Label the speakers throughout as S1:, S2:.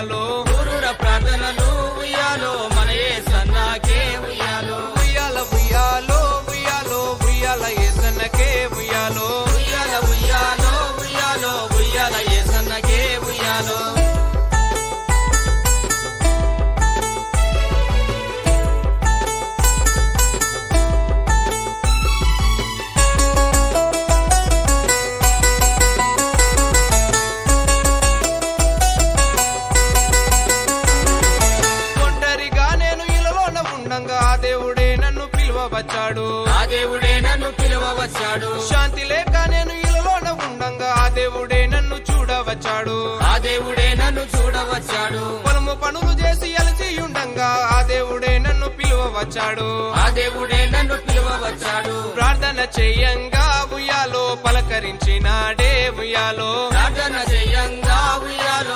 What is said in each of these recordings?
S1: ఉయ్యాలో
S2: పిలువవచ్చాడు.
S1: ఆ దేవుడే నన్ను పిలువవచ్చాడు.
S2: శాంతి లేక నేను ఇలలోన ఉండంగా ఆ దేవుడే నన్ను చూడవచ్చాడు.
S1: ఆ దేవుడే నన్ను చూడవచ్చాడు.
S2: పొలము పనులు చేసి అలసి ఉండంగా ఆ దేవుడే నన్ను పిలువవచ్చాడు.
S1: ఆ దేవుడే నన్ను పిలువవచ్చాడు.
S2: ప్రార్థన చెయ్యంగా ఉయ్యాలో పలకరించినాడే ఉయ్యాలో.
S1: ప్రార్థన చెయ్యంగా ఉయ్యాలో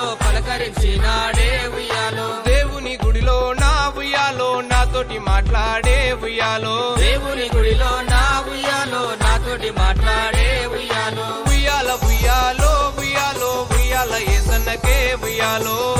S1: ఉయ్యాలో.
S2: దేవుని గుడిలో నా ఉయ్యాలో నాతోటి మాట్లాడే ఉయ్యాలో.
S1: ఉయ్యాల ఉయ్యాలో
S2: ఉయ్యాలో ఉయ్యాల ఏసన్నకే ఉయ్యాలో.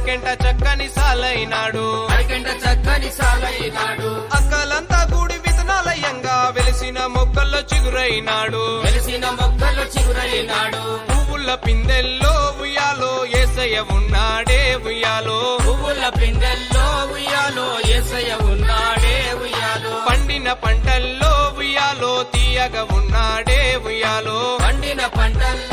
S2: అరకెంట చక్కని సాలైనాడు.
S1: అరికంట చక్కని సాలైనాడు.
S2: అక్కలంతా గుడి విత్తనాలయ్యంగా వెలిసిన మొక్కల్లో చిగురైనాడు.
S1: వెలిసిన మొక్కలు చిగురైనాడు.
S2: పువ్వుల పిందెల్లో ఉయ్యాలో ఏసయ్య ఉన్నాడే ఉయ్యాలో.
S1: పువ్వుల పిందెల్లో ఉయ్యాలో ఏసయ్య ఉన్నాడే ఉయ్యాలో.
S2: పండిన పంటల్లో ఉయ్యాలో తీయగా ఉన్నాడే ఉయ్యాలో.
S1: పండిన పంటల్లో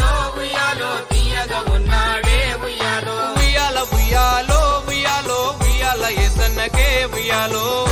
S1: ఉయ్యాలో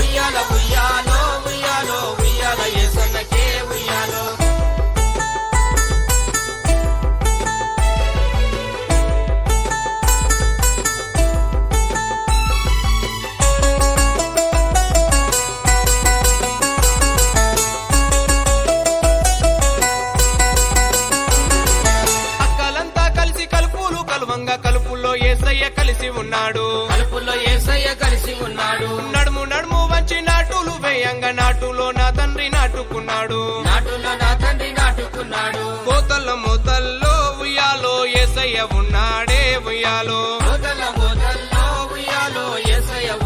S2: నాటుకున్నాడు.
S1: నాటులో నా తండ్రి నాటుకున్నాడు.
S2: కోతల మూతల్లో ఉయ్యాలో ఏసయ్య ఉన్నాడే ఉయ్యాలో.
S1: మొదల మొదల్లో ఉయ్యాలో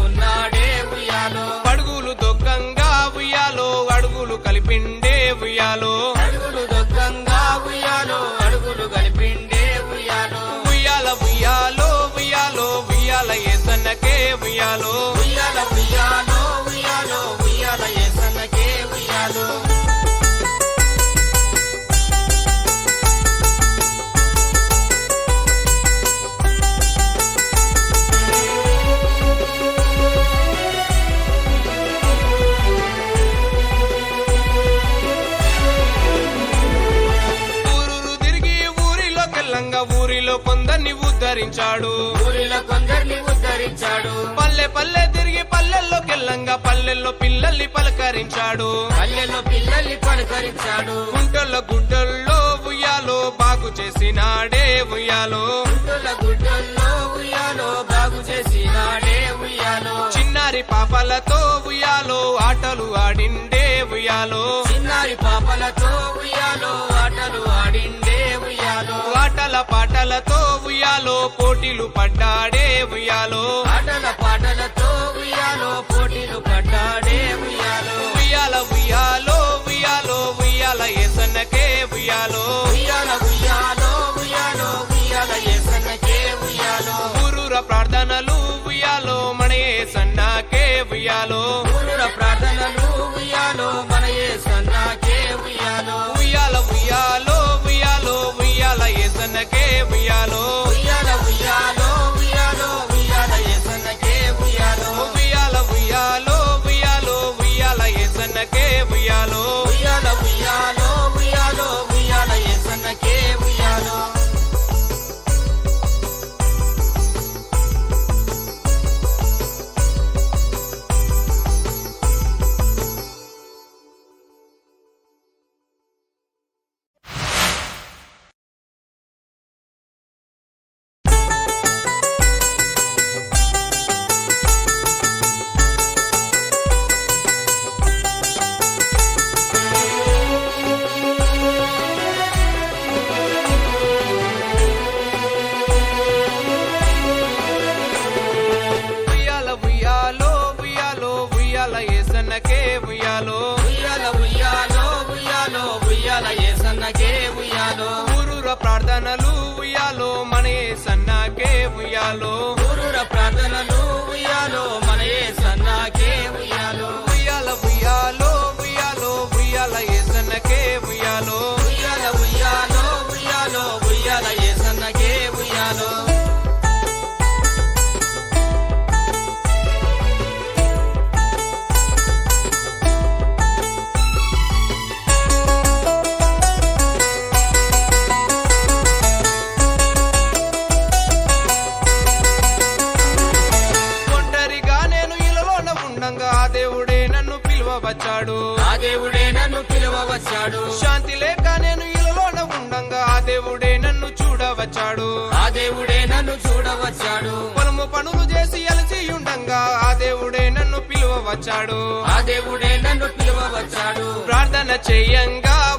S1: ఉన్నాడే ఉయ్యాలో.
S2: పడుగులు దొక్కంగా ఉయ్యాలో అడుగులు కలిపిండే ఉయ్యాలో.
S1: అడుగులు దొక్కంగా ఉయ్యాలో అడుగులు కలిపిండే ఉయ్యాలో.
S2: ఉయ్యాల ఉయ్యాలో ఉయ్యాలో ఉయ్యాల ఏసన్నకే ఉయ్యాలో
S1: ఉయ్యాల. ఉయ్యాలో ఉయ్యాలో
S2: పల్లె పల్లె తిరిగి పల్లెల్లో కెల్లంగా పల్లెల్లో పిల్లల్ని పలకరించాడు.
S1: పల్లెలో పిల్లల్ని పలకరించాడు.
S2: గుంటల గుడ్డల్లో ఉయ్యాలో బాగు చేసినాడే ఉయ్యాలో.
S1: గుడ్డుల గుడ్డల్లో ఉయ్యాలో బాగు చేసినాడే ఉయ్యాలో.
S2: చిన్నారి పాపలతో ఉయ్యాలో ఆటలు ఆడిండే ఉయ్యాలో.
S1: చిన్నారి పాపలతో ఉయ్యాలో ఆటలు
S2: ఆటల పాటలతో ఉయ్యాలో పోటీలు పడ్డాడే ఉయ్యాలో.
S1: ఆటల పాటలతో ఉయ్యాలో పోటీలు పడ్డాడే ఉయ్యాలో.
S2: ఉయ్యాల ఉయ్యాలో ఉయ్యాలో ఉయ్యాల ఉయ్యాలో
S1: ఉయ్యాల. ఉయ్యాలో ఉయ్యాలో
S2: పిలువవచ్చాడు
S1: ఆ దేవుడే నన్ను పిలువవచ్చాడు.
S2: శాంతి లేక నేను ఇలలోన ఉండంగా ఆ దేవుడే నన్ను చూడవచ్చాడు.
S1: ఆ దేవుడే నన్ను చూడవచ్చాడు.
S2: పొలము పనులు చేసి అలసి ఉండంగా ఆ దేవుడే నన్ను పిలువవచ్చాడు.
S1: ఆ దేవుడే నన్ను పిలువవచ్చాడు.
S2: ప్రార్థన చెయ్యంగా